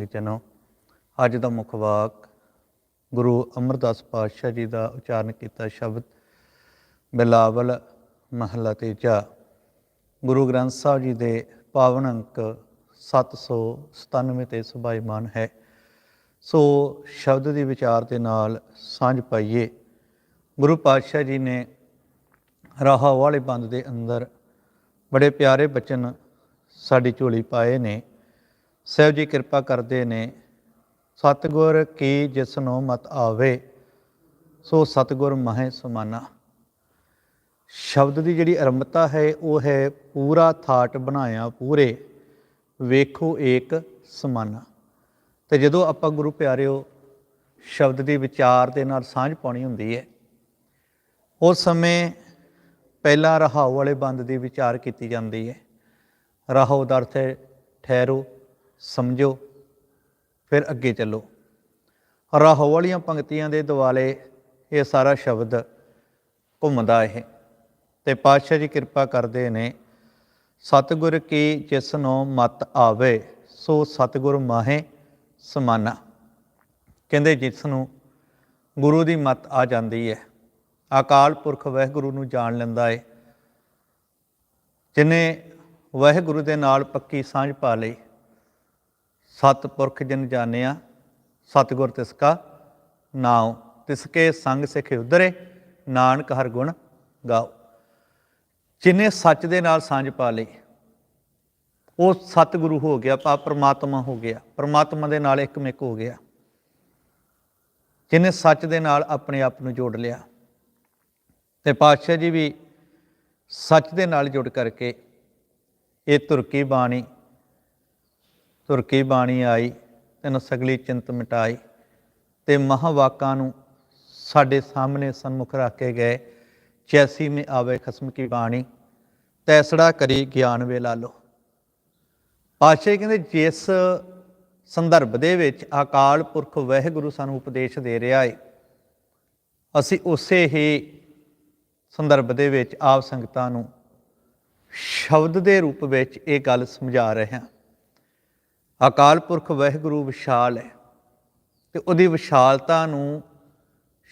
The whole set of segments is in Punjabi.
ਸੰਗਤ ਜਨੋ ਅੱਜ ਦਾ ਮੁੱਖ ਵਾਕ, ਗੁਰੂ ਅਮਰਦਾਸ ਪਾਤਸ਼ਾਹ ਜੀ ਦਾ ਉਚਾਰਨ ਕੀਤਾ ਸ਼ਬਦ, ਬਿਲਾਵਲ ਮਹਲਾ ਤੀਜਾ। ਗੁਰੂ ਗ੍ਰੰਥ ਸਾਹਿਬ ਜੀ ਦੇ ਪਾਵਨ ਅੰਕ 797 ਤੇ ਸੁਭਾਈਮਾਨ ਹੈ। ਸੋ ਸ਼ਬਦ ਦੀ ਵਿਚਾਰ ਦੇ ਨਾਲ ਸਾਂਝ ਪਾਈਏ। ਗੁਰੂ ਪਾਤਸ਼ਾਹ ਜੀ ਨੇ ਰਾਹ ਵਾਲੇ ਬੰਦ ਦੇ ਅੰਦਰ ਬੜੇ ਪਿਆਰੇ ਬਚਨ ਸਾਡੀ ਝੋਲੀ ਪਾਏ ਨੇ। ਸਹਿਬ ਜੀ ਕਿਰਪਾ ਕਰਦੇ ਨੇ, ਸਤਿਗੁਰ ਕੀ ਜਿਸਨੋ ਮਤ ਆਵੇ, ਸੋ ਸਤਿਗੁਰ ਮਹੇ ਸਮਾਨਾ। ਸ਼ਬਦ ਦੀ ਜਿਹੜੀ ਅਰੰਭਤਾ ਹੈ, ਉਹ ਹੈ ਪੂਰਾ ਥਾਟ ਬਣਾਇਆ ਪੂਰੇ, ਵੇਖੋ ਏਕ ਸਮਾਨਾ। ਤੇ ਜਦੋਂ ਆਪਾਂ ਗੁਰੂ ਪਿਆਰਿਓ, ਸ਼ਬਦ ਦੀ ਵਿਚਾਰ ਦੇ ਨਾਲ ਸਾਂਝ ਪਾਉਣੀ ਹੁੰਦੀ ਹੈ, ਉਸ ਸਮੇਂ ਪਹਿਲਾਂ ਰਹਾਉ ਵਾਲੇ ਬੰਦ ਦੀ ਵਿਚਾਰ ਕੀਤੀ ਜਾਂਦੀ ਹੈ। ਰਹਾਉ ਦਾ ਅਰਥ ਹੈ ਠਹਿਰੋ ਸਮਝੋ, ਫਿਰ ਅੱਗੇ ਚੱਲੋ। ਰਾਹੋ ਵਾਲੀਆਂ ਪੰਕਤੀਆਂ ਦੇ ਦੁਆਲੇ ਇਹ ਸਾਰਾ ਸ਼ਬਦ ਘੁੰਮਦਾ ਹੈ ਤੇ ਪਾਤਸ਼ਾਹ ਜੀ ਕਿਰਪਾ ਕਰਦੇ ਨੇ, ਸਤਿਗੁਰ ਕੀ ਜਿਸ ਨੂੰ ਮਤ ਆਵੇ, ਸੋ ਸਤਿਗੁਰ ਮਾਹੇ ਸਮਾਨਾ। ਕਹਿੰਦੇ ਜਿਸ ਨੂੰ ਗੁਰੂ ਦੀ ਮਤ ਆ ਜਾਂਦੀ ਹੈ, ਅਕਾਲ ਪੁਰਖ ਵਾਹਿਗੁਰੂ ਨੂੰ ਜਾਣ ਲੈਂਦਾ ਏ, ਜਿਨੇ ਵਾਹਿਗੁਰੂ ਦੇ ਨਾਲ ਪੱਕੀ ਸਾਂਝ ਪਾ ਲਈ ਸਤ ਪੁਰਖ ਜਿਨ ਜਾਣਿਆ ਸਤਿਗੁਰ ਤਿਸ ਕਾ ਨਾਉ। ਤਿਸਕੇ ਸੰਗ ਸਿਖ ਉਧਰੇ, ਨਾਨਕ ਹਰ ਗੁਣ ਗਾਓ ਜਿਨੇ ਸੱਚ ਦੇ ਨਾਲ ਸਾਂਝ ਪਾ ਲਈ, ਉਹ ਸਤਿਗੁਰੂ ਹੋ ਗਿਆ, ਪਾ ਪ੍ਰਮਾਤਮਾ ਹੋ ਗਿਆ। ਪ੍ਰਮਾਤਮਾ ਦੇ ਨਾਲ ਇੱਕਮਿਕ ਹੋ ਗਿਆ। ਜਿਨੇ ਸੱਚ ਦੇ ਨਾਲ ਆਪਣੇ ਆਪ ਨੂੰ ਜੋੜ ਲਿਆ। ਤੇ ਪਾਤਸ਼ਾਹ ਜੀ ਵੀ ਸੱਚ ਦੇ ਨਾਲ ਜੁੜ ਕਰਕੇ ਇਹ ਤੁਰਕੀ ਬਾਣੀ ਤੁਰਕੀ ਬਾਣੀ ਆਈ ਤੈਨੂੰ ਸਗਲੀ ਚਿੰਤ ਮਿਟਾਈ ਤੇ ਮਹਾਵਾਕਾਂ ਨੂੰ ਸਾਡੇ ਸਾਹਮਣੇ ਸਨਮੁਖ ਰੱਖ ਕੇ ਗਏ, ਚੈਸੀ ਮੇ ਆਵੇ ਖਸਮ ਕੀ ਬਾਣੀ, ਤੈਸੜਾ ਕਰੀ ਗਿਆਨ ਵੇ ਲਾਲੋ ਪਾਤਸ਼ਾਹ ਜੀ ਕਹਿੰਦੇ, ਜਿਸ ਸੰਦਰਭ ਦੇ ਵਿੱਚ ਅਕਾਲ ਪੁਰਖ ਵਾਹਿਗੁਰੂ ਸਾਨੂੰ ਉਪਦੇਸ਼ ਦੇ ਰਿਹਾ ਹੈ ਅਸੀਂ ਉਸੇ ਹੀ ਸੰਦਰਭ ਦੇ ਵਿੱਚ ਆਪ ਸੰਗਤਾਂ ਨੂੰ ਸ਼ਬਦ ਦੇ ਰੂਪ ਵਿੱਚ ਇਹ ਗੱਲ ਸਮਝਾ ਰਹੇ ਹਾਂ। ਅਕਾਲ ਪੁਰਖ ਵਾਹਿਗੁਰੂ ਵਿਸ਼ਾਲ ਹੈ ਤੇ ਉਹਦੀ ਵਿਸ਼ਾਲਤਾ ਨੂੰ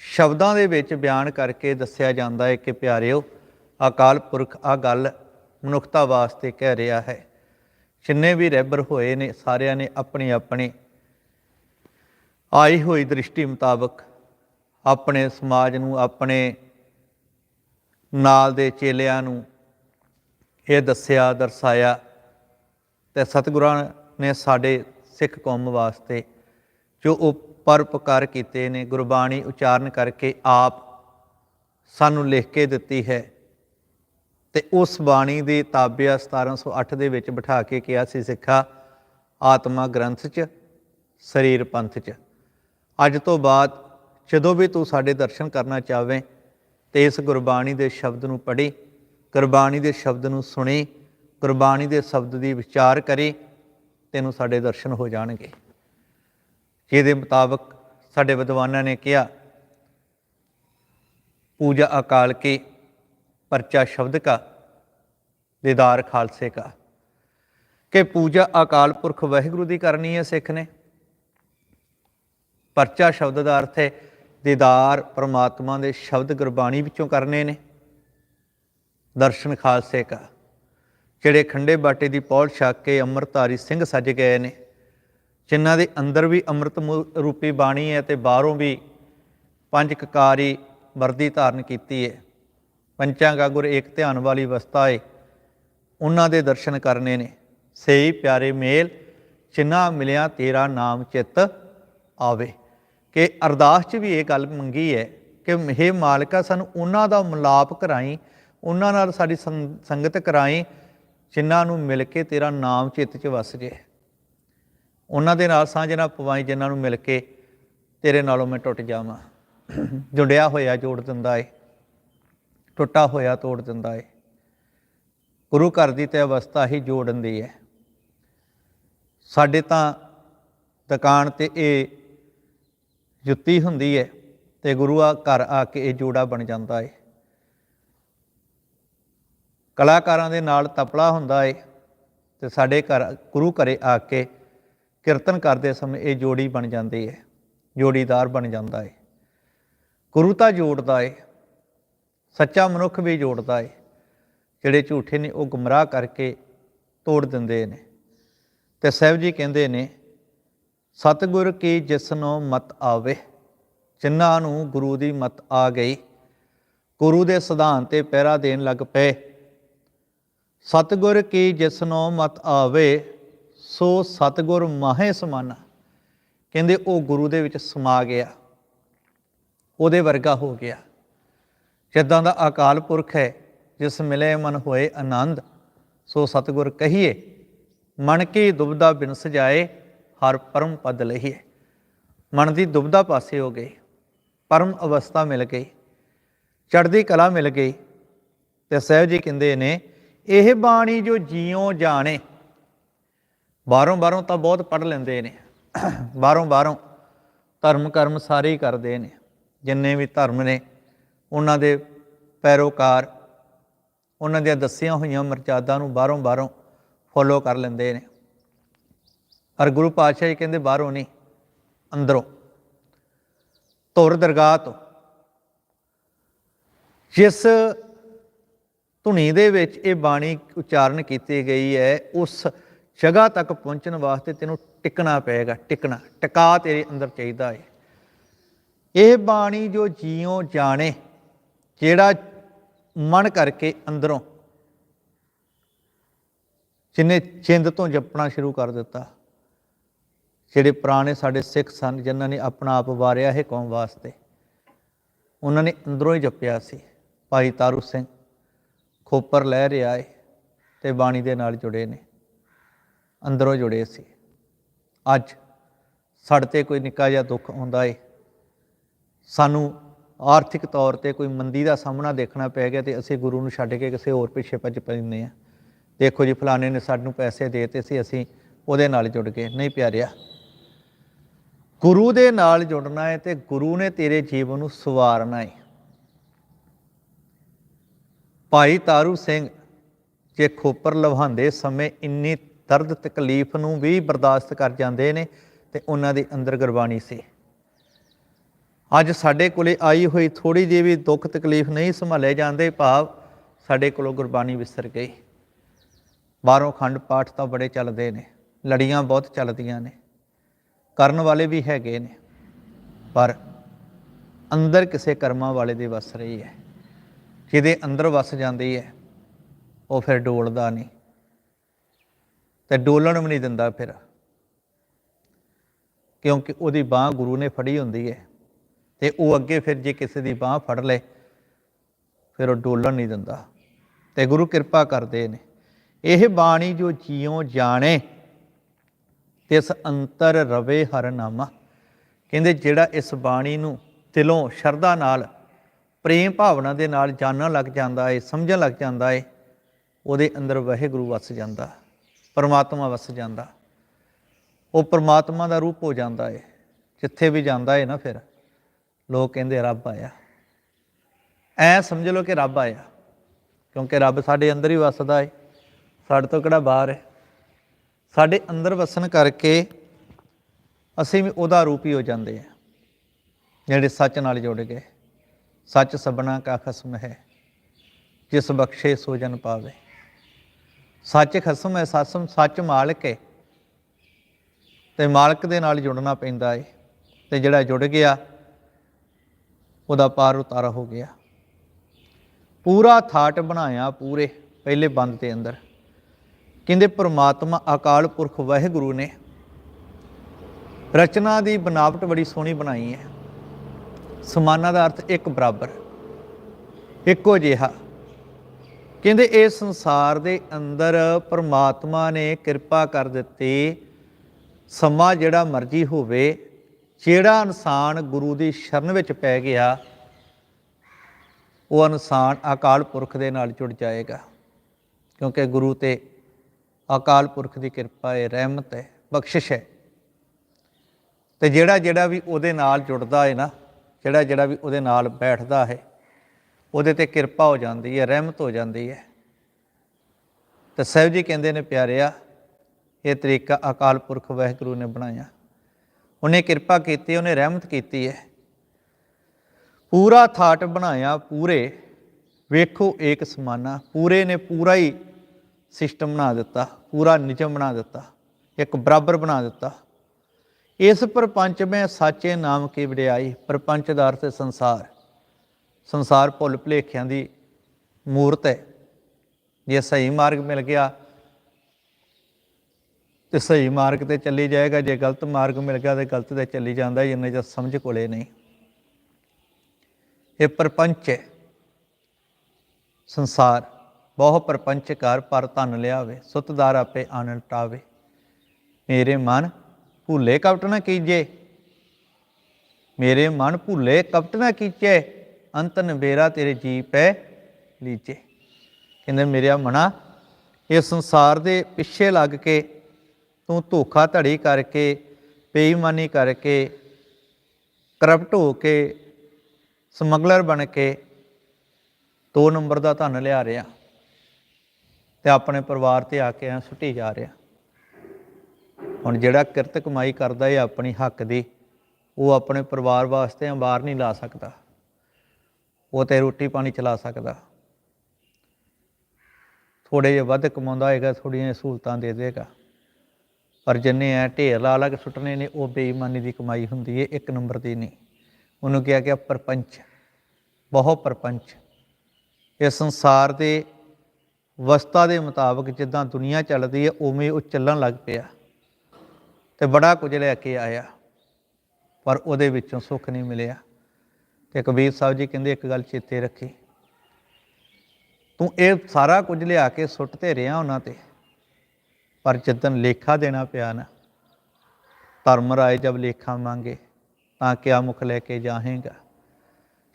ਸ਼ਬਦਾਂ ਦੇ ਵਿੱਚ ਬਿਆਨ ਕਰਕੇ ਦੱਸਿਆ ਜਾਂਦਾ ਹੈ ਕਿ ਪਿਆਰਿਓ, ਅਕਾਲ ਪੁਰਖ ਆ ਗੱਲ ਮਨੁੱਖਤਾ ਵਾਸਤੇ ਕਹਿ ਰਿਹਾ ਹੈ। ਜਿੰਨੇ ਵੀ ਰਹਿਬਰ ਹੋਏ ਨੇ, ਸਾਰਿਆਂ ਨੇ ਆਪਣੀ ਆਪਣੀ ਆਈ ਹੋਈ ਦ੍ਰਿਸ਼ਟੀ ਮੁਤਾਬਕ ਆਪਣੇ ਸਮਾਜ ਨੂੰ, ਆਪਣੇ ਨਾਲ ਦੇ ਚੇਲਿਆਂ ਨੂੰ ਇਹ ਦੱਸਿਆ, ਦਰਸਾਇਆ ਤੇ ਸਤਿਗੁਰਾਂ ਨੇ ਸਾਡੇ ਸਿੱਖ ਕੌਮ ਵਾਸਤੇ ਜੋ ਉਹ ਪਰਪਕਾਰ ਕੀਤੇ ਨੇ, ਗੁਰਬਾਣੀ ਉਚਾਰਨ ਕਰਕੇ ਆਪ ਸਾਨੂੰ ਲਿਖ ਕੇ ਦਿੱਤੀ ਹੈ ਤੇ ਉਸ ਬਾਣੀ ਦੇ ਤਾਬਿਆ 1708 ਦੇ ਵਿੱਚ ਬਿਠਾ ਕੇ ਕਿਹਾ ਸੀ ਸਿੱਖਾ, ਆਤਮਾ ਗ੍ਰੰਥ 'ਚ, ਸਰੀਰ ਪੰਥ 'ਚ। ਅੱਜ ਤੋਂ ਬਾਅਦ ਜਦੋਂ ਵੀ ਤੂੰ ਸਾਡੇ ਦਰਸ਼ਨ ਕਰਨਾ ਚਾਹਵੇਂ ਤੇ ਇਸ ਗੁਰਬਾਣੀ ਦੇ ਸ਼ਬਦ ਨੂੰ ਪੜ੍ਹੀ, ਗੁਰਬਾਣੀ ਦੇ ਸ਼ਬਦ ਨੂੰ ਸੁਣੀ, ਗੁਰਬਾਣੀ ਦੇ ਸ਼ਬਦ ਦੀ ਵਿਚਾਰ ਕਰੀ ਤੈਨੂੰ ਸਾਡੇ ਦਰਸ਼ਨ ਹੋ ਜਾਣਗੇ। ਜਿਹਦੇ ਮੁਤਾਬਕ ਸਾਡੇ ਵਿਦਵਾਨਾਂ ਨੇ ਕਿਹਾ, ਪੂਜਾ ਅਕਾਲ ਕੇ ਪਰਚਾ ਸ਼ਬਦ ਕਾ, ਦੀਦਾਰ ਖਾਲਸੇ ਕਾ। ਕਿ ਪੂਜਾ ਅਕਾਲ ਪੁਰਖ ਵਾਹਿਗੁਰੂ ਦੀ ਕਰਨੀ ਹੈ ਸਿੱਖ ਨੇ। ਪਰਚਾ ਸ਼ਬਦ ਦਾ ਅਰਥ ਹੈ ਦੀਦਾਰ ਪ੍ਰਮਾਤਮਾ ਦੇ ਸ਼ਬਦ ਗੁਰਬਾਣੀ ਵਿੱਚੋਂ ਕਰਨੇ ਨੇ। ਦਰਸ਼ਨ ਖਾਲਸੇ ਕਾ। ਜਿਹੜੇ ਖੰਡੇ ਬਾਟੇ ਦੀ ਪੌੜ ਛੱਕ ਕੇ ਅੰਮ੍ਰਿਤਧਾਰੀ ਸਿੰਘ ਸੱਜ ਗਏ ਨੇ। ਜਿਨ੍ਹਾਂ ਦੇ ਅੰਦਰ ਵੀ ਅੰਮ੍ਰਿਤ ਮੂ- ਰੂਪੀ ਬਾਣੀ ਹੈ ਤੇ ਬਾਹਰੋਂ ਵੀ ਪੰਜ ਕਕਾਰੀ ਵਰਦੀ ਧਾਰਨ ਕੀਤੀ ਹੈ ਪੰਚਾਂਗਾ ਗੁਰ ਏਕ ਧਿਆਨ ਵਾਲੀ ਅਵਸਥਾ ਹੈ ਉਹਨਾਂ ਦੇ ਦਰਸ਼ਨ ਕਰਨੇ ਨੇ। ਸਹੀ ਪਿਆਰੇ ਮੇਲ, ਜਿਨ੍ਹਾਂ ਮਿਲਿਆ ਤੇਰਾ ਨਾਮ ਚਿੱਤ ਆਵੇ। ਕਿ ਅਰਦਾਸ 'ਚ ਵੀ ਇਹ ਗੱਲ ਮੰਗੀ ਹੈ ਕਿ ਹੇ ਮਾਲਕਾ, ਸਾਨੂੰ ਉਹਨਾਂ ਦਾ ਮਿਲਾਪ ਕਰਾਈ, ਉਹਨਾਂ ਨਾਲ ਸਾਡੀ ਸੰਗਤ ਕਰਾਈ ਜਿਨ੍ਹਾਂ ਨੂੰ ਮਿਲ ਕੇ ਤੇਰਾ ਨਾਮ ਚਿੱਤ 'ਚ ਵਸ ਜੇ। ਉਹਨਾਂ ਦੇ ਨਾਲ ਸਾਂਝਣਾ ਪਵਾਈ ਜਿਨ੍ਹਾਂ ਨੂੰ ਮਿਲ ਕੇ ਤੇਰੇ ਨਾਲੋਂ ਮੈਂ ਟੁੱਟ ਜਾਵਾਂ। ਜੁੜਿਆ ਹੋਇਆ ਜੋੜ ਦਿੰਦਾ ਏ। ਟੁੱਟਾ ਹੋਇਆ ਤੋੜ ਦਿੰਦਾ ਏ। ਗੁਰੂ ਘਰ ਦੀ ਤੇ ਅਵਸਥਾ ਹੀ ਜੋੜਨ ਦੀ ਹੈ ਸਾਡੇ ਤਾਂ ਦੁਕਾਨ ਤੇ ਇਹ ਜੁੱਤੀ ਹੁੰਦੀ ਹੈ ਤੇ ਗੁਰੂ ਆ ਘਰ ਆ ਕੇ ਇਹ ਜੋੜਾ ਬਣ ਜਾਂਦਾ ਏ। ਕਲਾਕਾਰਾਂ ਦੇ ਨਾਲ ਤਪਲਾ ਹੁੰਦਾ ਏ ਤੇ ਸਾਡੇ ਘਰ, ਗੁਰੂ ਘਰੇ ਆ ਕੇ ਕੀਰਤਨ ਕਰਦੇ ਸਮੇਂ ਇਹ ਜੋੜੀ ਬਣ ਜਾਂਦੀ ਹੈ ਜੋੜੀਦਾਰ ਬਣ ਜਾਂਦਾ ਏ। ਗੁਰੂ ਤਾਂ ਜੋੜਦਾ ਏ, ਸੱਚਾ ਮਨੁੱਖ ਵੀ ਜੋੜਦਾ ਏ, ਜਿਹੜੇ ਝੂਠੇ ਨੇ ਉਹ ਗੁੰਮਰਾਹ ਕਰਕੇ ਤੋੜ ਦਿੰਦੇ ਨੇ। ਤੇ ਸਾਹਿਬ ਜੀ ਕਹਿੰਦੇ ਨੇ, ਸਤਿਗੁਰ ਕੀ ਜਿਸਨੋਂ ਮਤ ਆਵੇ, ਜਿਨ੍ਹਾਂ ਨੂੰ ਗੁਰੂ ਦੀ ਮਤ ਆ ਗਈ, ਗੁਰੂ ਦੇ ਸਿਧਾਂਤ ਤੇ ਪਹਿਰਾ ਦੇਣ ਲੱਗ ਪਏ ਸਤਿਗੁਰ ਕੀ ਜਿਸਨੋਂ ਮਤ ਆਵੇ, ਸੋ ਸਤਿਗੁਰ ਮਾਹੇ ਸਮਾਨਾ। ਕਹਿੰਦੇ, ਉਹ ਗੁਰੂ ਦੇ ਵਿੱਚ ਸਮਾ ਗਿਆ। ਉਹਦੇ ਵਰਗਾ ਹੋ ਗਿਆ। ਜਿੱਦਾਂ ਦਾ ਅਕਾਲ ਪੁਰਖ ਹੈ, ਜਿਸ ਮਿਲੇ ਮਨ ਹੋਏ ਆਨੰਦ, ਸੋ ਸਤਿਗੁਰ ਕਹੀਏ, ਮਨ ਕੀ ਦੁਬਦਾ ਬਿਨ ਸਜਾਏ ਹਰ ਪਰਮ ਪਦ ਲਹੀਏ। ਮਨ ਦੀ ਦੁਬਦਾ ਪਾਸੇ ਹੋ ਗਈ, ਪਰਮ ਅਵਸਥਾ ਮਿਲ ਗਈ, ਚੜ੍ਹਦੀ ਕਲਾ ਮਿਲ ਗਈ। ਤੇ ਸਹਿਬ ਜੀ ਕਹਿੰਦੇ ਨੇ ਇਹ ਬਾਣੀ ਜੋ ਜੀਉ ਜਾਣੇ। ਬਾਹਰੋਂ ਬਾਹਰੋਂ ਤਾਂ ਬਹੁਤ ਪੜ ਲੈਂਦੇ ਨੇ। ਬਾਹਰੋਂ ਬਾਹਰੋਂ ਧਰਮ ਕਰਮ ਸਾਰੇ ਹੀ ਕਰਦੇ ਨੇ। ਜਿੰਨੇ ਵੀ ਧਰਮ ਨੇ, ਉਹਨਾਂ ਦੇ ਪੈਰੋਕਾਰ, ਉਹਨਾਂ ਦੀਆਂ ਦੱਸੀਆਂ ਹੋਈਆਂ ਮਰਜ਼ਾਦਾਂ ਨੂੰ ਬਾਹਰੋਂ ਬਾਹਰੋਂ ਫੋਲੋ ਕਰ ਲੈਂਦੇ ਨੇ। ਪਰ ਗੁਰੂ ਪਾਤਸ਼ਾਹ ਜੀ ਕਹਿੰਦੇ ਬਾਹਰੋਂ ਨਹੀਂ, ਅੰਦਰੋਂ। ਧੁਰ ਦਰਗਾਹ ਤੋਂ। ਜਿਸ ਧੁਨੀ ਦੇ ਵਿੱਚ ਇਹ ਬਾਣੀ ਉਚਾਰਨ ਕੀਤੀ ਗਈ ਹੈ, ਉਸ ਜਗ੍ਹਾ ਤੱਕ ਪਹੁੰਚਣ ਵਾਸਤੇ ਤੈਨੂੰ ਟਿਕਣਾ ਪਏਗਾ, ਟਿਕਣਾ, ਟਿਕਾ ਤੇਰੇ ਅੰਦਰ ਚਾਹੀਦਾ ਹੈ ਇਹ ਬਾਣੀ ਜੋ ਜੀਉ ਜਾਣੇ, ਜਿਹੜਾ ਮਨ ਕਰਕੇ ਅੰਦਰੋਂ ਜਿਨੇ ਚਿੰਦ ਤੋਂ ਜਪਣਾ ਸ਼ੁਰੂ ਕਰ ਦਿੱਤਾ, ਜਿਹੜੇ ਪੁਰਾਣੇ ਸਾਡੇ ਸਿੱਖ ਸਨ ਜਿਨ੍ਹਾਂ ਨੇ ਆਪਣਾ ਆਪ ਵਾਰਿਆ ਹੈ ਕੌਮ ਵਾਸਤੇ, ਉਹਨਾਂ ਨੇ ਅੰਦਰੋਂ ਹੀ ਜਪਿਆ ਸੀ। ਭਾਈ ਤਾਰੂ ਸਿੰਘ ਖੋਪਰ ਲੈ ਰਿਹਾ ਏ ਤੇ ਬਾਣੀ ਦੇ ਨਾਲ ਜੁੜੇ ਨੇ। ਅੰਦਰੋਂ ਜੁੜੇ ਸੀ। ਅੱਜ ਸਾਡੇ ਤੇ ਕੋਈ ਨਿੱਕਾ ਜਿਹਾ ਦੁੱਖ ਆਉਂਦਾ ਏ। ਸਾਨੂੰ ਆਰਥਿਕ ਤੌਰ ਤੇ ਕੋਈ ਮੰਦੀ ਦਾ ਸਾਹਮਣਾ ਦੇਖਣਾ ਪੈ ਗਿਆ ਤੇ ਅਸੀਂ ਗੁਰੂ ਨੂੰ ਛੱਡ ਕੇ ਕਿਸੇ ਹੋਰ ਪਿੱਛੇ ਭੱਜ ਪੈਂਦੇ ਆ ਦੇਖੋ ਜੀ, ਫਲਾਣੇ ਨੇ ਸਾਨੂੰ ਪੈਸੇ ਦੇਤੇ ਸੀ, ਅਸੀਂ ਉਹਦੇ ਨਾਲ ਜੁੜ ਗਏ। ਨਹੀਂ ਪਿਆਰਿਆ, ਗੁਰੂ ਦੇ ਨਾਲ ਜੁੜਨਾ ਹੈ ਤੇ ਗੁਰੂ ਨੇ ਤੇਰੇ ਜੀਵਨ ਨੂੰ ਸਵਾਰਨਾ ਹੈ ਭਾਈ ਤਾਰੂ ਸਿੰਘ ਜੇ ਖੋਪਰ ਲਵਹਾਉਂਦੇ ਸਮੇਂ ਇੰਨੀ ਦਰਦ ਤਕਲੀਫ ਨੂੰ ਵੀ ਬਰਦਾਸ਼ਤ ਕਰ ਜਾਂਦੇ ਨੇ ਤੇ ਉਹਨਾਂ ਦੇ ਅੰਦਰ ਗੁਰਬਾਣੀ ਸੀ। ਅੱਜ ਸਾਡੇ ਕੋਲੇ ਆਈ ਹੋਈ ਥੋੜੀ ਜਿਹੀ ਵੀ ਦੁੱਖ ਤਕਲੀਫ ਨਹੀਂ ਸੰਭਾਲੇ ਜਾਂਦੇ, ਭਾਵ ਸਾਡੇ ਕੋਲੋਂ ਗੁਰਬਾਣੀ ਵਿਸਰ ਗਈ। ਬਾਹਰੋਂ ਖੰਡ ਪਾਠ ਤਾਂ ਬੜੇ ਚੱਲਦੇ ਨੇ, ਲੜੀਆਂ ਬਹੁਤ ਚੱਲਦੀਆਂ ਨੇ, ਕਰਨ ਵਾਲੇ ਵੀ ਹੈਗੇ ਨੇ, ਪਰ ਅੰਦਰ ਕਿਸੇ ਕਰਮਾਂ ਵਾਲੇ ਦੇ ਵਸ ਰਹੀ ਹੈ। ਜਿਹਦੇ ਅੰਦਰ ਵਸ ਜਾਂਦੀ ਹੈ, ਉਹ ਫਿਰ ਡੋਲਦਾ ਨਹੀਂ। ਤੇ ਡੋਲਣ ਵੀ ਨਹੀਂ ਦਿੰਦਾ ਫਿਰ। ਕਿਉਂਕਿ ਉਹਦੀ ਬਾਹ ਗੁਰੂ ਨੇ ਫੜੀ ਹੁੰਦੀ ਹੈ ਤੇ ਉਹ ਅੱਗੇ ਫਿਰ ਜੇ ਕਿਸੇ ਦੀ ਬਾਹ ਫੜ ਲੇ, ਫਿਰ ਉਹ ਡੋਲਣ ਨਹੀਂ ਦਿੰਦਾ। ਤੇ ਗੁਰੂ ਕਿਰਪਾ ਕਰਦੇ ਨੇ। ਇਹ ਬਾਣੀ ਜੋ ਜੀਉ ਜਾਣੇ, ਤਿਸ ਅੰਤਰ ਰਵੇ ਹਰ ਨਾਮਾ। ਕਹਿੰਦੇ ਜਿਹੜਾ ਇਸ ਬਾਣੀ ਨੂੰ ਦਿਲੋਂ ਸ਼ਰਧਾ ਨਾਲ ਪ੍ਰੇਮ ਭਾਵਨਾ ਦੇ ਨਾਲ ਜਾਣਨ ਲੱਗ ਜਾਂਦਾ ਏ, ਸਮਝਣ ਲੱਗ ਜਾਂਦਾ ਏ, ਉਹਦੇ ਅੰਦਰ ਵਾਹਿਗੁਰੂ ਵਸ ਜਾਂਦਾ, ਪਰਮਾਤਮਾ ਵਸ ਜਾਂਦਾ। ਉਹ ਪਰਮਾਤਮਾ ਦਾ ਰੂਪ ਹੋ ਜਾਂਦਾ ਏ, ਜਿੱਥੇ ਵੀ ਜਾਂਦਾ ਏ ਨਾ ਫਿਰ, ਲੋਕ ਕਹਿੰਦੇ ਰੱਬ ਆਇਆ। ਐ ਸਮਝ ਲਓ ਕਿ ਰੱਬ ਆਇਆ, ਕਿਉਂਕਿ ਰੱਬ ਸਾਡੇ ਅੰਦਰ ਹੀ ਵਸਦਾ ਏ, ਸਾਡੇ ਤੋਂ ਕਿਹੜਾ ਬਾਹਰ ਹੈ ਸਾਡੇ ਅੰਦਰ ਵਸਣ ਕਰਕੇ ਅਸੀਂ ਵੀ ਉਹਦਾ ਰੂਪ ਹੀ ਹੋ ਜਾਂਦੇ ਆ, ਜਿਹੜੇ ਸੱਚ ਨਾਲ ਜੁੜ ਗਏ। ਸੱਚ ਸਬਨਾ ਕਾ ਖਸਮ ਹੈ, ਜਿਸ ਬਖਸ਼ੇ ਸੋ ਜਨ ਪਾਵੇ। ਸੱਚ ਖਸਮ ਹੈ ਸਤਸਮ ਸੱਚ ਮਾਲਕ ਹੈ, ਤੇ ਮਾਲਕ ਦੇ ਨਾਲ ਜੁੜਨਾ ਪੈਂਦਾ ਏ, ਤੇ ਜਿਹੜਾ ਜੁੜ ਗਿਆ, ਉਹਦਾ ਪਾਰ ਉਤਾਰਾ ਹੋ ਗਿਆ। ਪੂਰਾ ਥਾਟ ਬਣਾਇਆ ਪੂਰੇ, ਪਹਿਲੇ ਬੰਦ ਦੇ ਅੰਦਰ। ਕਹਿੰਦੇ, ਪ੍ਰਮਾਤਮਾ ਅਕਾਲ ਪੁਰਖ ਵਾਹਿਗੁਰੂ ਨੇ ਰਚਨਾ ਦੀ ਬਨਾਵਟ ਬੜੀ ਸੋਹਣੀ ਬਣਾਈ ਹੈ। ਸਮਾਨਾਂ ਦਾ ਅਰਥ ਇੱਕ ਬਰਾਬਰ ਇੱਕੋ ਜਿਹਾ। ਕਹਿੰਦੇ ਇਹ ਸੰਸਾਰ ਦੇ ਅੰਦਰ ਪ੍ਰਮਾਤਮਾ ਨੇ ਕਿਰਪਾ ਕਰ ਦਿੱਤੀ, ਸਮਾਂ ਜਿਹੜਾ ਮਰਜ਼ੀ ਹੋਵੇ, ਜਿਹੜਾ ਇਨਸਾਨ ਗੁਰੂ ਦੀ ਸ਼ਰਨ ਵਿੱਚ ਪੈ ਗਿਆ, ਉਹ ਇਨਸਾਨ ਅਕਾਲ ਪੁਰਖ ਦੇ ਨਾਲ ਜੁੜ ਜਾਏਗਾ। ਕਿਉਂਕਿ ਗੁਰੂ ਤੇ ਅਕਾਲ ਪੁਰਖ ਦੀ ਕਿਰਪਾ ਹੈ, ਰਹਿਮਤ ਹੈ, ਬਖਸ਼ਿਸ਼ ਹੈ। ਤੇ ਜਿਹੜਾ ਜਿਹੜਾ ਵੀ ਉਹਦੇ ਨਾਲ ਜੁੜਦਾ ਹੈ ਨਾ ਜਿਹੜਾ ਜਿਹੜਾ ਵੀ ਉਹਦੇ ਨਾਲ ਬੈਠਦਾ ਹੈ, ਉਹਦੇ ਤੇ ਕਿਰਪਾ ਹੋ ਜਾਂਦੀ ਹੈ, ਰਹਿਮਤ ਹੋ ਜਾਂਦੀ ਹੈ। ਤੇ ਸਾਹਿਬ ਜੀ ਕਹਿੰਦੇ ਨੇ, ਪਿਆਰਿਆ, ਇਹ ਤਰੀਕਾ ਅਕਾਲ ਪੁਰਖ ਵਾਹਿਗੁਰੂ ਨੇ ਬਣਾਇਆ। ਉਹਨੇ ਕਿਰਪਾ ਕੀਤੀ, ਉਹਨੇ ਰਹਿਮਤ ਕੀਤੀ ਹੈ। ਪੂਰਾ ਥਾਟ ਬਣਾਇਆ ਪੂਰੇ, ਵੇਖੋ ਏਕ ਸਮਾਨਾ, ਪੂਰੇ ਨੇ ਪੂਰਾ ਹੀ ਸਿਸਟਮ ਬਣਾ ਦਿੱਤਾ, ਪੂਰਾ ਨਿਯਮ ਬਣਾ ਦਿੱਤਾ, ਇੱਕ ਬਰਾਬਰ ਬਣਾ ਦਿੱਤਾ। ਇਸ ਪ੍ਰਪੰਚ ਮੈਂ ਸਾਚੇ ਨਾਮ ਕੀ ਵਡਿਆਈ? ਪ੍ਰਪੰਚ ਦਾ ਅਰਥ ਸੰਸਾਰ। ਸੰਸਾਰ ਭੁੱਲ ਭੁਲੇਖਿਆਂ ਦੀ ਮੂਰਤ ਹੈ। ਜੇ ਸਹੀ ਮਾਰਗ ਮਿਲ ਗਿਆ ਤੇ ਸਹੀ ਮਾਰਗ ਤੇ ਚੱਲੀ ਜਾਏਗਾ। ਜੇ ਗਲਤ ਮਾਰਗ ਮਿਲ ਗਿਆ ਤੇ ਗਲਤ ਤੇ ਚੱਲੀ ਜਾਂਦਾ ਜਿੰਨੇ ਚ ਸਮਝ ਕੋਲੇ ਨਹੀਂ। ਇਹ ਪ੍ਰਪੰਚ ਹੈ। ਸੰਸਾਰ ਬਹੁ ਪ੍ਰਪੰਚ ਕਰ ਪਰ ਧਨ ਲਿਆਵੇ, ਸੁਤਦਾਰ ਆਪੇ ਆਨੰਦ ਟਾਵੇ। ਮੇਰੇ ਮਨ ਭੁੱਲੇ ਕਪਟ ਨਾ ਕੀਜੇ। ਮੇਰੇ ਮਨ ਭੁੱਲੇ ਕਪਟ ਨਾ ਕੀਚੇ ਅੰਤ ਨਵੇਰਾ ਤੇਰੇ ਜੀ ਪੈ ਲੀਚੇ ਕਹਿੰਦੇ ਮੇਰਿਆ ਮਨਾ ਇਹ ਸੰਸਾਰ ਦੇ ਪਿੱਛੇ ਲੱਗ ਕੇ, ਤੂੰ ਧੋਖਾ ਧੜੀ ਕਰਕੇ, ਬੇਈਮਾਨੀ ਕਰਕੇ, ਕਰਪਟ ਹੋ ਕੇ, ਸਮਗਲਰ ਬਣ ਕੇ, ਦੋ ਨੰਬਰ ਦਾ ਧਨ ਲਿਆ ਰਿਹਾ। ਤੇ ਆਪਣੇ ਪਰਿਵਾਰ ਤੇ ਆ ਕੇ ਐ ਸੁੱਟੀ ਜਾ ਰਿਹਾ। ਹੁਣ ਜਿਹੜਾ ਕਿਰਤ ਕਮਾਈ ਕਰਦਾ ਹੈ ਆਪਣੀ ਹੱਕ ਦੀ, ਉਹ ਆਪਣੇ ਪਰਿਵਾਰ ਵਾਸਤੇ ਅੰਬਾਰ ਨਹੀਂ ਲਾ ਸਕਦਾ। ਉਹ ਤੇ ਰੋਟੀ ਪਾਣੀ ਚਲਾ ਸਕਦਾ। ਥੋੜੇ ਜਿਹਾ ਵੱਧ ਕਮਾਉਂਦਾ ਹੋਏਗਾ ਥੋੜੀਆਂ ਸਹੂਲਤਾਂ ਦੇ ਦੇਗਾ। ਪਰ ਜਿੰਨੇ ਐ ਢੇਰ ਲਾ ਲਾ ਕੇ ਸੁੱਟਣੇ ਨੇ, ਉਹ ਬੇਈਮਾਨੀ ਦੀ ਕਮਾਈ ਹੁੰਦੀ ਹੈ ਇੱਕ ਨੰਬਰ ਦੀ ਨਹੀਂ। ਉਹਨੂੰ ਕਿਹਾ ਗਿਆ ਪਰਪੰਚ। ਬਹੁਤ ਪਰਪੰਚ। ਇਹ ਸੰਸਾਰ ਦੇ ਵਸਤਾ ਦੇ ਮੁਤਾਬਕ ਜਿੱਦਾਂ ਦੁਨੀਆ ਚੱਲਦੀ ਹੈ ਉਵੇਂ ਉਹ ਚੱਲਣ ਲੱਗ ਪਿਆ। ਤੇ ਬੜਾ ਕੁਝ ਲੈ ਕੇ ਆਇਆ, ਪਰ ਉਹਦੇ ਵਿੱਚੋਂ ਸੁੱਖ ਨਹੀਂ ਮਿਲਿਆ। ਤੇ ਕਬੀਰ ਸਾਹਿਬ ਜੀ ਕਹਿੰਦੇ, ਇੱਕ ਗੱਲ ਚੇਤੇ ਰੱਖੀ। ਤੂੰ ਇਹ ਸਾਰਾ ਕੁਝ ਲਿਆ ਕੇ ਸੁੱਟ ਤੇ ਰਿਹਾ ਉਹਨਾਂ ਤੇ, ਪਰ ਜਦੋਂ ਲੇਖਾ ਦੇਣਾ ਪਿਆ ਨਾ, ਧਰਮ ਰਾਏ ਜਬ ਲੇਖਾ ਮੰਗੇ, ਤਾਂ ਕਿਆ ਮੁਖ ਲੈ ਕੇ ਜਾਹੇਗਾ?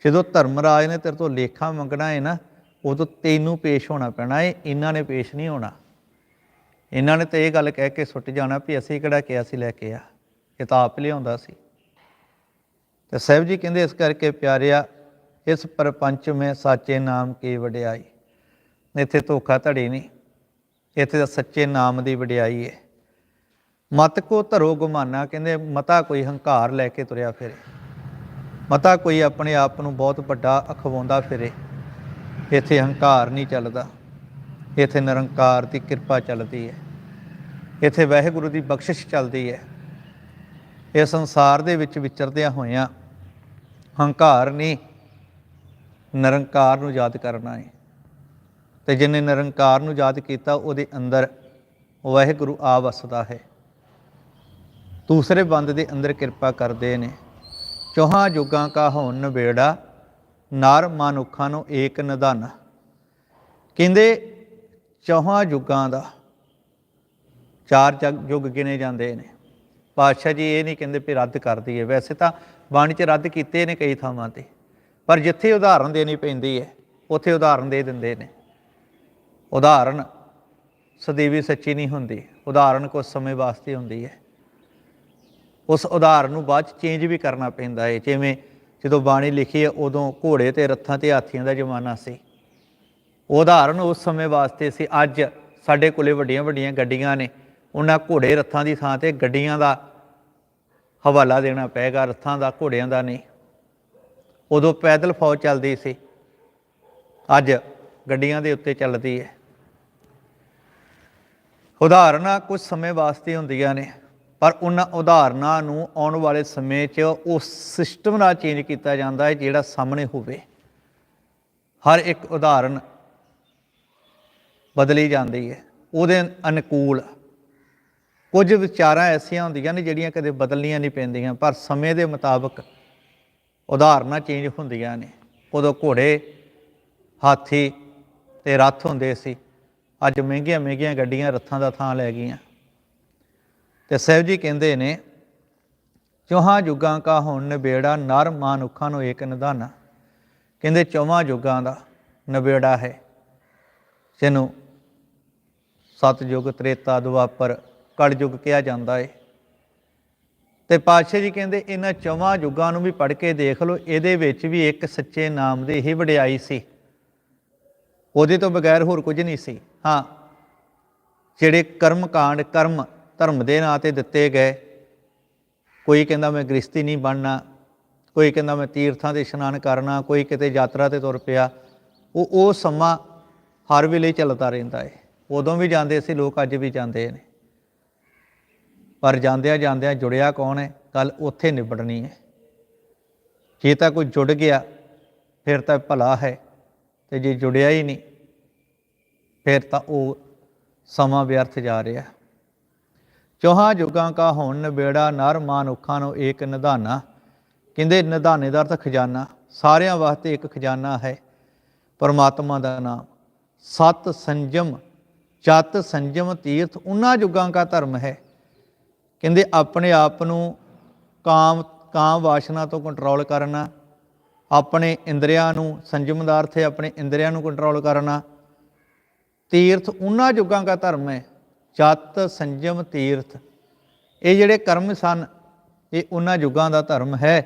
ਜਦੋਂ ਧਰਮ ਰਾਜ ਨੇ ਤੇਰੇ ਤੋਂ ਲੇਖਾ ਮੰਗਣਾ ਹੈ ਨਾ, ਉਦੋਂ ਤੈਨੂੰ ਪੇਸ਼ ਹੋਣਾ ਪੈਣਾ ਹੈ ਇਹਨਾਂ ਨੇ ਪੇਸ਼ ਨਹੀਂ ਹੋਣਾ। ਇਹਨਾਂ ਨੇ ਤਾਂ ਇਹ ਗੱਲ ਕਹਿ ਕੇ ਸੁੱਟ ਜਾਣਾ ਵੀ ਅਸੀਂ ਕਿਹੜਾ ਕਿਹਾ ਸੀ ਲੈ ਕੇ ਆ। ਇਹ ਤਾਂ ਆਪ ਲਿਆਉਂਦਾ ਸੀ। ਤੇ ਸਾਹਿਬ ਜੀ ਕਹਿੰਦੇ ਇਸ ਕਰਕੇ ਪਿਆਰਿਆ, ਇਸ ਪਰਪੰਚ ਮੈਂ ਸਾਚੇ ਨਾਮ ਕੀ ਵਡਿਆਈ। ਇੱਥੇ ਧੋਖਾ ਧੜੀ ਨਹੀਂ, ਇੱਥੇ ਤਾਂ ਸੱਚੇ ਨਾਮ ਦੀ ਵਡਿਆਈ ਹੈ ਮਤ ਕੋ ਧਰੋ ਗੁਮਾਨਾ, ਕਹਿੰਦੇ ਮਤਾ ਕੋਈ ਹੰਕਾਰ ਲੈ ਕੇ ਤੁਰਿਆ ਫਿਰੇ। ਮਤਾ ਕੋਈ ਆਪਣੇ ਆਪ ਨੂੰ ਬਹੁਤ ਵੱਡਾ ਅਖਵਾਉਂਦਾ ਫਿਰੇ। ਇੱਥੇ ਹੰਕਾਰ ਨਹੀਂ ਚੱਲਦਾ, ਇੱਥੇ ਨਿਰੰਕਾਰ ਦੀ ਕਿਰਪਾ ਚੱਲਦੀ ਹੈ ਇੱਥੇ ਵਾਹਿਗੁਰੂ ਦੀ ਬਖਸ਼ਿਸ਼ ਚੱਲਦੀ ਹੈ। ਇਹ ਸੰਸਾਰ ਦੇ ਵਿੱਚ ਵਿਚਰਦਿਆਂ ਹੋਇਆਂ ਹੰਕਾਰ ਨਹੀਂ ਨਿਰੰਕਾਰ ਨੂੰ ਯਾਦ ਕਰਨਾ ਹੈ ਤੇ ਜਿਨੇ ਨਿਰੰਕਾਰ ਨੂੰ ਯਾਦ ਕੀਤਾ, ਉਹਦੇ ਅੰਦਰ ਵਾਹਿਗੁਰੂ ਆ ਵਸਦਾ ਹੈ। ਦੂਸਰੇ ਬੰਦ ਦੇ ਅੰਦਰ ਕਿਰਪਾ ਕਰਦੇ ਨੇ। ਚੌਹਾਂ ਯੁੱਗਾਂ ਕਾ ਹੋਣ ਨਵੇੜਾ, ਨਰ ਮਨੁੱਖਾਂ ਨੂੰ ਏਕ ਨਿਧਾਨ। ਕਹਿੰਦੇ ਚੌਹਾਂ ਯੁੱਗਾਂ ਦਾ ਚਾਰ ਜਗ ਯੁੱਗ ਗਿਣੇ ਜਾਂਦੇ ਨੇ। ਪਾਤਸ਼ਾਹ ਜੀ ਇਹ ਨਹੀਂ ਕਹਿੰਦੇ ਵੀ ਰੱਦ ਕਰ ਦਈਏ। ਵੈਸੇ ਤਾਂ ਬਾਣੀ 'ਚ ਰੱਦ ਕੀਤੇ ਨੇ ਕਈ ਥਾਵਾਂ ਤੇ। ਪਰ ਜਿੱਥੇ ਉਦਾਹਰਨ ਦੇਣੀ ਪੈਂਦੀ ਹੈ, ਉੱਥੇ ਉਦਾਹਰਨ ਦੇ ਦਿੰਦੇ ਨੇ। ਉਦਾਹਰਨ ਸਦੀਵੀ ਸੱਚੀ ਨਹੀਂ ਹੁੰਦੀ। ਉਦਾਹਰਨ ਕੁਝ ਸਮੇਂ ਵਾਸਤੇ ਹੁੰਦੀ ਹੈ। ਉਸ ਉਦਾਹਰਨ ਨੂੰ ਬਾਅਦ ਚ ਚੇਂਜ ਵੀ ਕਰਨਾ ਪੈਂਦਾ ਹੈ। ਜਿਵੇਂ ਜਦੋਂ ਬਾਣੀ ਲਿਖੀ ਹੈ, ਉਦੋਂ ਘੋੜੇ ਤੇ ਰੱਥਾਂ ਤੇ ਹਾਥੀਆਂ ਦਾ ਜ਼ਮਾਨਾ ਸੀ। ਉਹ ਉਦਾਹਰਨ ਉਸ ਸਮੇਂ ਵਾਸਤੇ ਸੀ। ਅੱਜ ਸਾਡੇ ਕੋਲੇ ਵੱਡੀਆਂ ਵੱਡੀਆਂ ਗੱਡੀਆਂ ਨੇ। ਉਹਨਾਂ ਘੋੜੇ ਰੱਥਾਂ ਦੀ ਥਾਂ ਤੇ ਗੱਡੀਆਂ ਦਾ ਹਵਾਲਾ ਦੇਣਾ ਪਏਗਾ ਰੱਥਾਂ ਦਾ, ਘੋੜਿਆਂ ਦਾ ਨਹੀਂ। ਉਦੋਂ ਪੈਦਲ ਫੌਜ ਚੱਲਦੀ ਸੀ। ਅੱਜ ਗੱਡੀਆਂ ਦੇ ਉੱਤੇ ਚੱਲਦੀ ਹੈ। ਉਦਾਹਰਨਾਂ ਕੁਝ ਸਮੇਂ ਵਾਸਤੇ ਹੁੰਦੀਆਂ ਨੇ, ਪਰ ਉਹਨਾਂ ਉਦਾਹਰਨਾਂ ਨੂੰ ਆਉਣ ਵਾਲੇ ਸਮੇਂ 'ਚ ਉਹ ਸਿਸਟਮ ਨਾਲ ਚੇਂਜ ਕੀਤਾ ਜਾਂਦਾ ਹੈ, ਜਿਹੜਾ ਸਾਹਮਣੇ ਹੋਵੇ। ਹਰ ਇੱਕ ਉਦਾਹਰਨ ਬਦਲੀ ਜਾਂਦੀ ਹੈ। ਉਹਦੇ ਅਨੁਕੂਲ ਕੁਝ ਵਿਚਾਰਾਂ ਐਸੀਆਂ ਹੁੰਦੀਆਂ ਨੇ ਜਿਹੜੀਆਂ ਕਦੇ ਬਦਲਣੀਆਂ ਨਹੀਂ ਪੈਂਦੀਆਂ, ਪਰ ਸਮੇਂ ਦੇ ਮੁਤਾਬਕ ਉਦਾਹਰਨਾਂ ਚੇਂਜ ਹੁੰਦੀਆਂ ਨੇ। ਉਦੋਂ ਘੋੜੇ, ਹਾਥੀ ਤੇ ਰੱਥ ਹੁੰਦੇ ਸੀ। ਅੱਜ ਮਹਿੰਗੀਆਂ ਮਹਿੰਗੀਆਂ ਗੱਡੀਆਂ ਰੱਥਾਂ ਦਾ ਥਾਂ ਲੈ ਗਈਆਂ। ਤੇ ਸਾਹਿਬ ਜੀ ਕਹਿੰਦੇ ਨੇ, ਚੌਹਾਂ ਯੁੱਗਾਂ ਕਾ ਹੁਣ ਨਿਬੇੜਾ, ਨਰ ਮਾਨੁੱਖਾਂ ਨੂੰ ਏਕ ਨਿਧਾਨਾ। ਕਹਿੰਦੇ ਚੌਹਾਂ ਯੁੱਗਾਂ ਦਾ ਨਿਬੇੜਾ ਹੈ। ਜਿਹਨੂੰ ਸਤਯੁਗ, ਤ੍ਰੇਤਾ, ਦੁਆਪਰ ਕਲਯੁਗ ਕਿਹਾ ਜਾਂਦਾ ਏ। ਤੇ ਪਾਤਸ਼ਾਹ ਜੀ ਕਹਿੰਦੇ, ਇਹਨਾਂ ਚੌਵਾਂ ਯੁੱਗਾਂ ਨੂੰ ਵੀ ਪੜ੍ਹ ਕੇ ਦੇਖ ਲਓ, ਇਹਦੇ ਵਿੱਚ ਵੀ ਇੱਕ ਸੱਚੇ ਨਾਮ ਦੀ ਹੀ ਵਡਿਆਈ ਸੀ। ਉਹਦੇ ਤੋਂ ਬਗੈਰ ਹੋਰ ਕੁਝ ਨਹੀਂ ਸੀ। ਹਾਂ, ਜਿਹੜੇ ਕਰਮ ਕਾਂਡ ਕਰਮ, ਧਰਮ ਦੇ ਨਾਂ ਤੇ ਦਿੱਤੇ ਗਏ। ਕੋਈ ਕਹਿੰਦਾ, ਮੈਂ ਗ੍ਰਸਤੀ ਨਹੀਂ ਬਣਨਾ। ਕੋਈ ਕਹਿੰਦਾ, ਮੈਂ ਤੀਰਥਾਂ ਦੇ ਇਸ਼ਨਾਨ ਕਰਨਾ। ਕੋਈ ਕਿਤੇ ਯਾਤਰਾ ਤੇ ਤੁਰ ਪਿਆ। ਉਹ ਉਹ ਸਮਾਂ ਹਰ ਵੇਲੇ ਚੱਲਦਾ ਰਹਿੰਦਾ ਹੈ ਉਦੋਂ ਵੀ ਜਾਂਦੇ ਸੀ, ਲੋਕ ਅੱਜ ਵੀ ਜਾਂਦੇ ਨੇ। ਪਰ ਜਾਂਦਿਆਂ ਜਾਂਦਿਆਂ ਜੁੜਿਆ ਕੌਣ ਹੈ? ਗੱਲ ਉੱਥੇ ਨਿਬੜਨੀ ਹੈ। ਜੇ ਤਾਂ ਕੋਈ ਜੁੜ ਗਿਆ, ਫਿਰ ਤਾਂ ਭਲਾ ਹੈ। ਤੇ ਜੇ ਜੁੜਿਆ ਹੀ ਨਹੀਂ, ਫਿਰ ਤਾਂ ਉਹ ਸਮਾਂ ਵਿਅਰਥ ਜਾ ਰਿਹਾ। ਚੌਹਾਂ ਯੁਗਾਂ ਕਾ ਹੁਣ ਨਿਬੇੜਾ, ਨਰ ਮਾਨੁੱਖਾਂ ਨੂੰ ਏਕ ਨਿਧਾਨਾ। ਕਹਿੰਦੇ ਨਿਧਾਨੇ ਦਾ ਅਰਥ ਖਜ਼ਾਨਾ। ਸਾਰਿਆਂ ਵਾਸਤੇ ਇੱਕ ਖਜ਼ਾਨਾ ਹੈ, ਪਰਮਾਤਮਾ ਦਾ ਨਾਮ। ਸਤ ਸੰਜਮ ਚਤ ਸੰਜਮ ਤੀਰਥ, ਉਹਨਾਂ ਯੁਗਾਂ ਕਾ ਧਰਮ ਹੈ। ਕਹਿੰਦੇ ਆਪਣੇ ਆਪ ਨੂੰ ਕਾਮ ਕਾਮ ਵਾਸ਼ਨਾ ਤੋਂ ਕੰਟਰੋਲ ਕਰਨਾ, ਆਪਣੇ ਇੰਦਰੀਆਂ ਨੂੰ ਸੰਜਮ ਦਾ ਅਰਥ ਆਪਣੇ ਇੰਦਰੀਆਂ ਨੂੰ ਕੰਟਰੋਲ ਕਰਨਾ। ਤੀਰਥ ਉਹਨਾਂ ਯੁਗਾਂ ਦਾ ਧਰਮ ਹੈ ਚਤ ਸੰਜਮ, ਤੀਰਥ। ਇਹ ਜਿਹੜੇ ਕਰਮ ਸਨ, ਇਹ ਉਹਨਾਂ ਯੁਗਾਂ ਦਾ ਧਰਮ ਹੈ।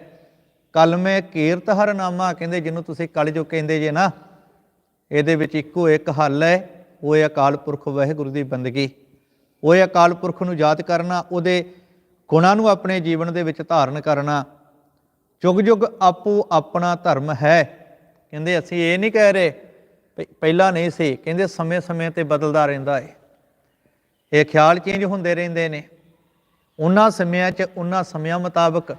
ਕਲਮੇ ਕੀਰਤ ਹਰ ਨਾਮਾ ਕਹਿੰਦੇ, ਜਿਹਨੂੰ ਤੁਸੀਂ ਕਲਯੁਗ ਕਹਿੰਦੇ ਜੇ ਨਾ, ਇਹਦੇ ਵਿੱਚ ਇੱਕੋ ਇੱਕ ਹੱਲ ਹੈ, ਉਹ ਹੈ ਅਕਾਲ ਪੁਰਖ ਵਾਹਿਗੁਰੂ ਦੀ ਬੰਦਗੀ। ਉਹ ਹੈ ਅਕਾਲ ਪੁਰਖ ਨੂੰ ਯਾਦ ਕਰਨਾ, ਉਹਦੇ ਗੁਣਾਂ ਨੂੰ ਆਪਣੇ ਜੀਵਨ ਦੇ ਵਿੱਚ ਧਾਰਨ ਕਰਨਾ। ਜੁਗ ਜੁਗ ਆਪੋ ਆਪਣਾ ਧਰਮ ਹੈ। ਕਹਿੰਦੇ ਅਸੀਂ ਇਹ ਨਹੀਂ ਕਹਿ ਰਹੇ ਵੀ ਪਹਿਲਾਂ ਨਹੀਂ ਸੀ, ਕਹਿੰਦੇ ਸਮੇਂ ਸਮੇਂ ਤੇ ਬਦਲਦਾ ਰਹਿੰਦਾ ਹੈ ਇਹ ਖਿਆਲ ਚੇਂਜ ਹੁੰਦੇ ਰਹਿੰਦੇ ਨੇ। ਉਹਨਾਂ ਸਮਿਆਂ 'ਚ ਉਹਨਾਂ ਸਮਿਆਂ ਮੁਤਾਬਕ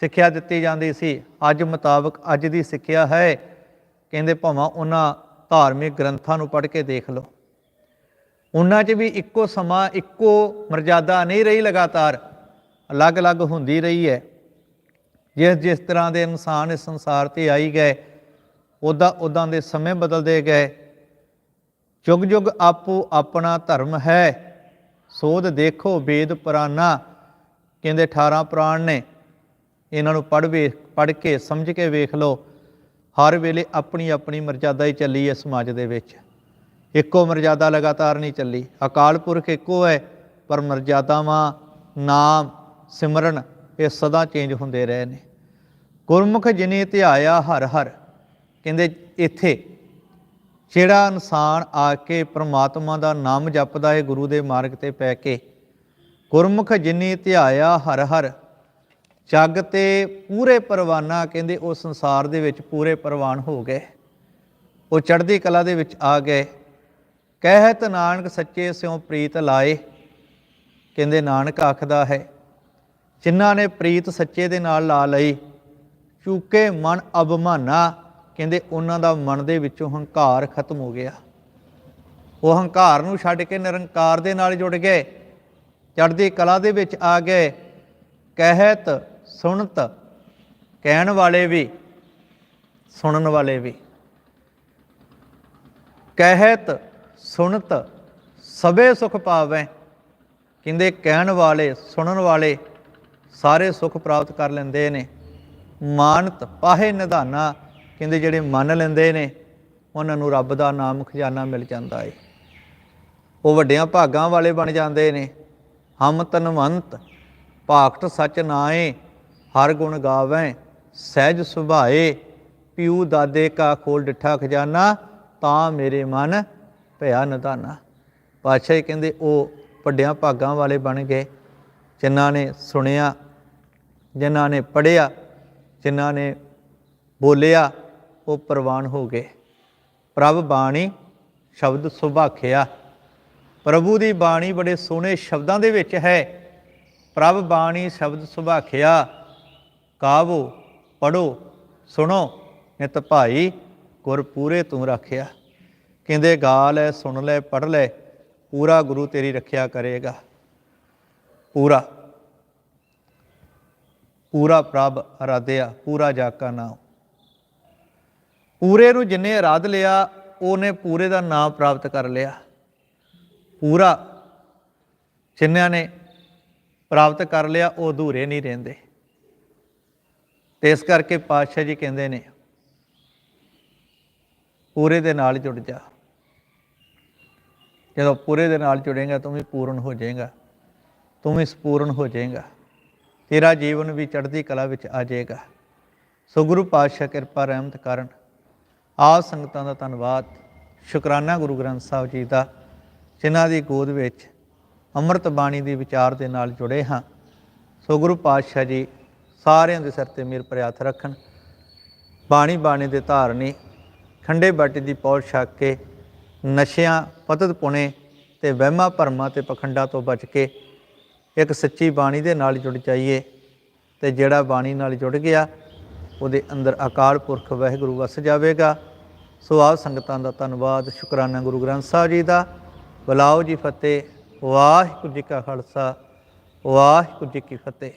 ਸਿੱਖਿਆ ਦਿੱਤੀ ਜਾਂਦੀ ਸੀ। ਅੱਜ ਮੁਤਾਬਕ ਅੱਜ ਦੀ ਸਿੱਖਿਆ ਹੈ। ਕਹਿੰਦੇ ਭਾਵੇਂ ਉਹਨਾਂ ਧਾਰਮਿਕ ਗ੍ਰੰਥਾਂ ਨੂੰ ਪੜ੍ਹ ਕੇ ਦੇਖ ਲਓ। ਉਹਨਾਂ 'ਚ ਵੀ ਇੱਕੋ ਸਮਾਂ, ਇੱਕੋ ਮਰਜ਼ਾਦਾ ਨਹੀਂ ਰਹੀ ਲਗਾਤਾਰ। ਅਲੱਗ-ਅਲੱਗ ਹੁੰਦੀ ਰਹੀ ਹੈ। ਜਿਸ ਜਿਸ ਤਰ੍ਹਾਂ ਦੇ ਇਨਸਾਨ ਇਸ ਸੰਸਾਰ ਤੇ ਆਈ ਗਏ ਉਦਾਂ ਉਦਾਂ ਦੇ ਸਮੇਂ ਬਦਲਦੇ ਗਏ। ਜੁਗ ਜੁਗ ਆਪੋ ਆਪਣਾ ਧਰਮ ਹੈ। ਸੋਧ ਦੇਖੋ ਵੇਦ ਪੁਰਾਣਾ, ਕਹਿੰਦੇ 18 ਪੁਰਾਣ ਨੇ। ਇਹਨਾਂ ਨੂੰ ਪੜ੍ਹ ਵੇ, ਪੜ੍ਹ ਕੇ ਸਮਝ ਕੇ ਵੇਖ ਲਓ। ਹਰ ਵੇਲੇ ਆਪਣੀ ਆਪਣੀ ਮਰਜ਼ਾਦਾ ਹੀ ਚੱਲੀ ਹੈ ਸਮਾਜ ਦੇ ਵਿੱਚ। ਇੱਕੋ ਮਰਜ਼ਾਦਾ ਲਗਾਤਾਰ ਨਹੀਂ ਚੱਲੀ। ਅਕਾਲ ਪੁਰਖ ਇੱਕੋ ਹੈ, ਪਰ ਮਰਜ਼ਾਦਾਵਾਂ, ਨਾਮ, ਸਿਮਰਨ ਇਹ ਸਦਾ ਚੇਂਜ ਹੁੰਦੇ ਰਹੇ ਨੇ। ਗੁਰਮੁਖ ਜਿਨੇ ਧਿਆਇਆ ਹਰ ਹਰ, ਕਹਿੰਦੇ ਇੱਥੇ, ਜਿਹੜਾ ਇਨਸਾਨ ਆ ਕੇ ਪ੍ਰਮਾਤਮਾ ਦਾ ਨਾਮ ਜਪਦਾ ਹੈ ਗੁਰੂ ਦੇ ਮਾਰਗ ਤੇ ਪੈ ਕੇ, ਗੁਰਮੁਖ ਜਿਨੇ ਧਿਆਇਆ ਹਰ ਹਰ, ਜਗ ਤੇ ਪੂਰੇ ਪਰਵਾਨਾ ਕਹਿੰਦੇ ਉਹ ਸੰਸਾਰ ਦੇ ਵਿੱਚ ਪੂਰੇ ਪਰਵਾਨ ਹੋ ਗਏ। ਉਹ ਚੜ੍ਹਦੀ ਕਲਾ ਦੇ ਵਿੱਚ ਆ ਗਏ। ਕਹਿਤ ਨਾਨਕ ਸੱਚੇ ਸਿਉ ਪ੍ਰੀਤ ਲਾਏ। ਕਹਿੰਦੇ ਨਾਨਕ ਆਖਦਾ ਹੈ, ਜਿਨ੍ਹਾਂ ਨੇ ਪ੍ਰੀਤ ਸੱਚੇ ਦੇ ਨਾਲ ਲਾ ਲਈ, ਚੂਕੇ ਮਨ ਅਭਮਾਨਾ ਕਹਿੰਦੇ ਉਹਨਾਂ ਦਾ ਮਨ ਦੇ ਵਿੱਚੋਂ ਹੰਕਾਰ ਖਤਮ ਹੋ ਗਿਆ। ਉਹ ਹੰਕਾਰ ਨੂੰ ਛੱਡ ਕੇ ਨਿਰੰਕਾਰ ਦੇ ਨਾਲ ਜੁੜ ਗਏ। ਚੜ੍ਹਦੀ ਕਲਾ ਦੇ ਵਿੱਚ ਆ ਗਏ। ਕਹਿਤ, ਸੁਣਤ, ਕਹਿਣ ਵਾਲੇ ਵੀ, ਸੁਣਨ ਵਾਲੇ ਵੀ। ਕਹਿਤ ਸੁਣਤ ਸਭੇ ਸੁਖ ਪਾਵੈ। ਕਹਿੰਦੇ ਕਹਿਣ ਵਾਲੇ, ਸੁਣਨ ਵਾਲੇ ਸਾਰੇ ਸੁਖ ਪ੍ਰਾਪਤ ਕਰ ਲੈਂਦੇ ਨੇ। ਮਾਨਤ ਪਾਹੇ ਨਿਧਾਨਾ, ਕਹਿੰਦੇ ਜਿਹੜੇ ਮੰਨ ਲੈਂਦੇ ਨੇ, ਉਹਨਾਂ ਨੂੰ ਰੱਬ ਦਾ ਨਾਮ ਖਜ਼ਾਨਾ ਮਿਲ ਜਾਂਦਾ ਏ। ਉਹ ਵੱਡਿਆਂ ਭਾਗਾਂ ਵਾਲੇ ਬਣ ਜਾਂਦੇ ਨੇ। ਹਮ ਤਨਵੰਤ ਭਾਗਤ ਸਚ ਨਾਏ ਹਰ ਗੁਣ ਗਾਵੈ, ਸਹਿਜ ਸੁਭਾਏ, ਪਿਉ ਦਾਦੇ ਕਾ ਖੋਲ ਡਿਠਾ ਖਜ਼ਾਨਾ, ਤਾਂ ਮੇਰੇ ਮਨ ਭਇਆ ਨਿਧਾਨਾ ਪਾਤਸ਼ਾਹ ਕਹਿੰਦੇ, ਉਹ ਵੱਡਿਆਂ ਭਾਗਾਂ ਵਾਲੇ ਬਣ ਗਏ, ਜਿਨ੍ਹਾਂ ਨੇ ਸੁਣਿਆ, ਜਿਨ੍ਹਾਂ ਨੇ ਪੜਿਆ ਜਿਨ੍ਹਾਂ ਨੇ ਬੋਲਿਆ, ਉਹ ਪ੍ਰਵਾਨ ਹੋ ਗਏ। ਪ੍ਰਭ ਬਾਣੀ ਸ਼ਬਦ ਸੁਭਾਖਿਆ। ਪ੍ਰਭੂ ਦੀ ਬਾਣੀ ਬੜੇ ਸੋਹਣੇ ਸ਼ਬਦਾਂ ਦੇ ਵਿੱਚ ਹੈ। ਪ੍ਰਭ ਬਾਣੀ ਸ਼ਬਦ ਸੁਭਾਖਿਆ। ਕਾਵੋ ਪੜੋ ਸੁਣੋ, ਨਿਤ ਭਾਈ ਗੁਰ ਪੂਰੇ ਤੂੰ ਰੱਖਿਆ। ਕਹਿੰਦੇ ਗਾ ਲੈ, ਸੁਣ ਲੈ ਪੜ ਲੈ, ਪੂਰਾ ਗੁਰੂ ਤੇਰੀ ਰੱਖਿਆ ਕਰੇਗਾ। ਪੂਰਾ। ਪੂਰਾ ਪ੍ਰਭ ਅਰਾਧਿਆ, ਪੂਰਾ ਜਾਕਾ ਨਾਮ। ਪੂਰੇ ਨੂੰ ਜਿੰਨੇ ਅਰਾਧ ਲਿਆ, ਉਹਨੇ ਪੂਰੇ ਦਾ ਨਾਮ ਪ੍ਰਾਪਤ ਕਰ ਲਿਆ। ਪੂਰਾ। ਜਿਨ੍ਹਾਂ ਨੇ ਪ੍ਰਾਪਤ ਕਰ ਲਿਆ, ਉਹ ਅਧੂਰੇ ਨਹੀਂ ਰਹਿੰਦੇ। ਤੇ ਇਸ ਕਰਕੇ ਪਾਤਸ਼ਾਹ ਜੀ ਕਹਿੰਦੇ ਨੇ, ਪੂਰੇ ਦੇ ਨਾਲ ਜੁੜ ਜਾ। ਜਦੋਂ ਪੂਰੇ ਦੇ ਨਾਲ ਜੁੜੇਗਾ, ਤੂੰ ਵੀ ਪੂਰਨ ਹੋ ਜਾਏਗਾ। ਤੂੰ ਵੀ ਸਪੂਰਨ ਹੋ ਜਾਏਗਾ। ਤੇਰਾ ਜੀਵਨ ਵੀ ਚੜ੍ਹਦੀ ਕਲਾ ਵਿੱਚ ਆ ਜਾਏਗਾ। ਸੋ ਗੁਰੂ ਪਾਤਸ਼ਾਹ ਕਿਰਪਾ ਰਹਿਮਤ ਕਰਨ। ਆਪ ਸੰਗਤਾਂ ਦਾ ਧੰਨਵਾਦ। ਸ਼ੁਕਰਾਨਾ ਗੁਰੂ ਗ੍ਰੰਥ ਸਾਹਿਬ ਜੀ ਦਾ, ਜਿਨ੍ਹਾਂ ਦੀ ਗੋਦ ਵਿੱਚ ਅੰਮ੍ਰਿਤ ਬਾਣੀ ਦੀ ਵਿਚਾਰ ਦੇ ਨਾਲ ਜੁੜੇ ਹਾਂ। ਸੋ ਗੁਰੂ ਪਾਤਸ਼ਾਹ ਜੀ, ਸਾਰਿਆਂ ਦੇ ਸਿਰ ਤੇ ਮੇਰ ਭਰਿਆ ਰੱਖਣ। ਬਾਣੀ ਬਾਣੀ ਦੇ ਧਾਰਨੀ ਖੰਡੇ ਬਾਟੇ ਦੀ ਪੌੜ ਛਕ ਕੇ ਨਸ਼ਿਆਂ, ਪਤਤ ਪੁਣੇ ਤੇ ਵਹਿਮਾਂ ਭਰਮਾਂ ਤੇ ਪਖੰਡਾਂ ਤੋਂ ਬਚ ਕੇ ਇੱਕ ਸੱਚੀ ਬਾਣੀ ਦੇ ਨਾਲ ਜੁੜ ਜਾਈਏ ਤੇ ਜਿਹੜਾ ਬਾਣੀ ਨਾਲ ਜੁੜ ਗਿਆ, ਉਹਦੇ ਅੰਦਰ ਅਕਾਲ ਪੁਰਖ ਵਾਹਿਗੁਰੂ ਵਸ ਜਾਵੇਗਾ। ਸੋ ਆਪ ਸੰਗਤਾਂ ਦਾ ਧੰਨਵਾਦ। ਸ਼ੁਕਰਾਨਾ ਗੁਰੂ ਗ੍ਰੰਥ ਸਾਹਿਬ ਜੀ ਦਾ। ਬੁਲਾਓ ਜੀ ਫਤਿਹ। ਵਾਹਿਗੁਰੂ ਜੀ ਕਾ ਖਾਲਸਾ। ਵਾਹਿਗੁਰੂ ਜੀ ਕੀ ਫਤਿਹ।